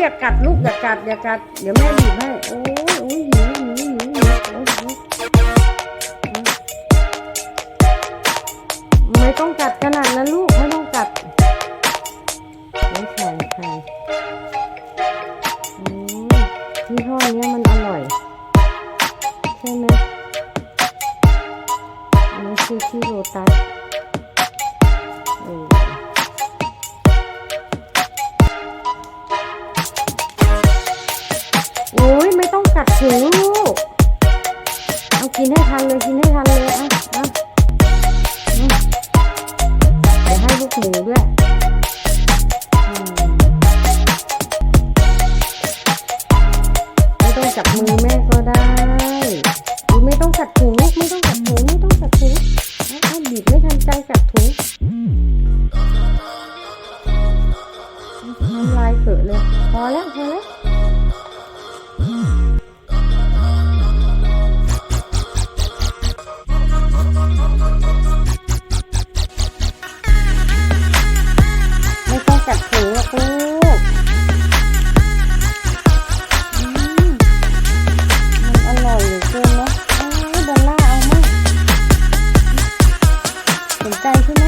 อย่ากัดลูกอย่ากัดอย่ากัด เดี๋ยวแม่บีบให้ โอ้ยโอ้ยหิวหิวหิวหิวโอ้ยหิวไม่ต้องกัดขนาดนั้นลูกไม่ต้องกัดโอ้ยไข่ไข่อืมยี่ห้อเนี้มันอร่อย ใช่ไหมอันคือที่โรตัส กัดถุงลูกเอากินให้ทันเลยกินให้ทันเลยอะอะเดี๋ยวให้ลูกหมูด้วยมไม่ต้องจับมือแม่ก็ได้ไม่ต้องกัดถุงลูกไม่ต้องกัดถุงไม่ต้องกัดถุงเอาบีบไม่ทันใจกัดถุงน้ำลายเกอเลย พอแล้วพอแล้ว hasta.